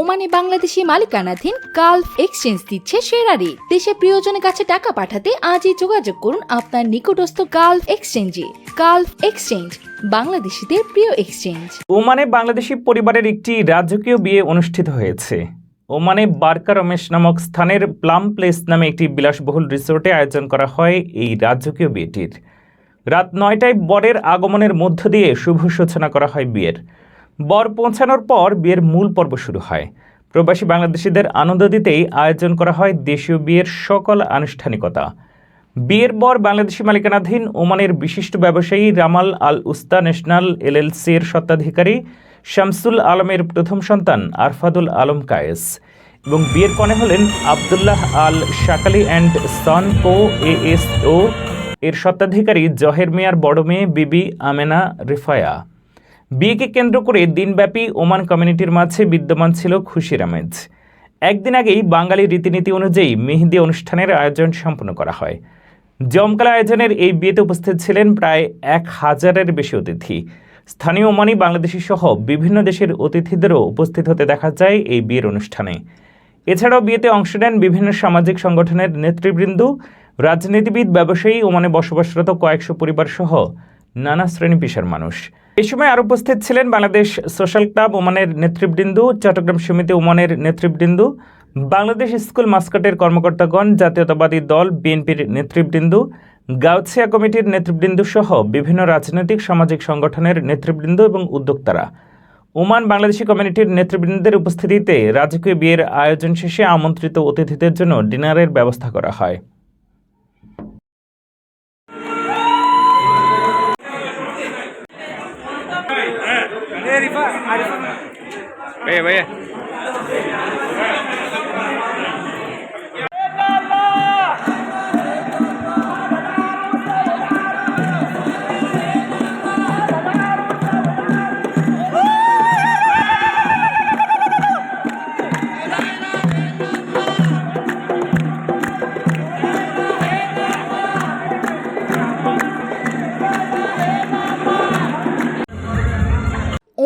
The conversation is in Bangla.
ওমানে বাংলাদেশি মালিকানাধীন গালফ এক্সচেঞ্জ দিচ্ছে সেরা রেট দেশে প্রিয়জনের কাছে টাকা পাঠাতে আজই যোগাযোগ করুন আপনার নিকটস্থ গালফ এক্সচেঞ্জে। গালফ এক্সচেঞ্জ, বাংলাদেশিদের প্রিয় এক্সচেঞ্জ। ওমানে বাংলাদেশি পরিবারের একটি রাজকীয় বিয়ে অনুষ্ঠিত হয়েছে। ওমানে বারকা রমেশ নামক স্থানের প্লাম প্লেস নামে একটি বিলাসবহুল রিসোর্টে আয়োজন করা হয় এই রাজকীয় বিয়েটির। রাত নয়টায় বরের আগমনের মধ্য দিয়ে শুভ সূচনা করা হয় বিয়ের। বর পৌঁছানোর পর বিয়ের মূল পর্ব শুরু হয়। প্রবাসী বাংলাদেশিদের আনন্দ দিতেই আয়োজন করা হয় দেশীয় বিয়ের সকল আনুষ্ঠানিকতা। বিয়ের পর বাংলাদেশি মালিকানাধীন ওমানের বিশিষ্ট ব্যবসায়ী রামাল আল উস্তা ন্যাশনাল এলএলসি এর স্বত্বাধিকারী শামসুল আলমের প্রথম সন্তান আরফাদুল আলম কায়েস এবং বিয়ের কনে হলেন Abdullah Al Shakali and son co ASO এর স্বত্বাধিকারী জহের মিয়ার বড় মেয়ে বিবি আমেনা রিফায়া। বিয়েকে কেন্দ্র করে দিনব্যাপী ওমান কমিউনিটির মাঝে বিদ্যমান ছিল খুশির আমেজ। একদিন আগেই বাঙালি রীতিনীতি অনুযায়ী মেহেদি অনুষ্ঠানের আয়োজন সম্পন্ন করা হয়। জমকালা আয়োজনের এই বিয়েতে উপস্থিত ছিলেন প্রায় এক হাজারের বেশি অতিথি। স্থানীয় ওমানি, বাংলাদেশি সহ বিভিন্ন দেশের অতিথিদেরও উপস্থিত হতে দেখা যায় এই বিয়ের অনুষ্ঠানে। এছাড়াও বিয়েতে অংশ নেন বিভিন্ন সামাজিক সংগঠনের নেতৃবৃন্দ, রাজনীতিবিদ, ব্যবসায়ী, ওমানে বসবাসরত কয়েকশো পরিবার সহ নানা শ্রেণি পেশার মানুষ। এ সময় আরও উপস্থিত ছিলেন বাংলাদেশ সোশ্যাল ক্লাব ওমানের নেতৃবৃন্দ, চট্টগ্রাম সমিতি ওমানের নেতৃবৃন্দ, বাংলাদেশ স্কুল মাস্কটের কর্মকর্তাগণ, জাতীয়তাবাদী দল, বিএনপির নেতৃবৃন্দ, গাউছিয়া কমিটির নেতৃবৃন্দ সহ বিভিন্ন রাজনৈতিক সামাজিক সংগঠনের নেতৃবৃন্দ এবং উদ্যোক্তারা। ওমান বাংলাদেশি কমিউনিটির নেতৃবৃন্দের উপস্থিতিতে রাজকীয় বিয়ের আয়োজন শেষে আমন্ত্রিত অতিথিদের জন্য ডিনারের ব্যবস্থা করা হয়। Hey, Rifa, Rifa. Hey, hey.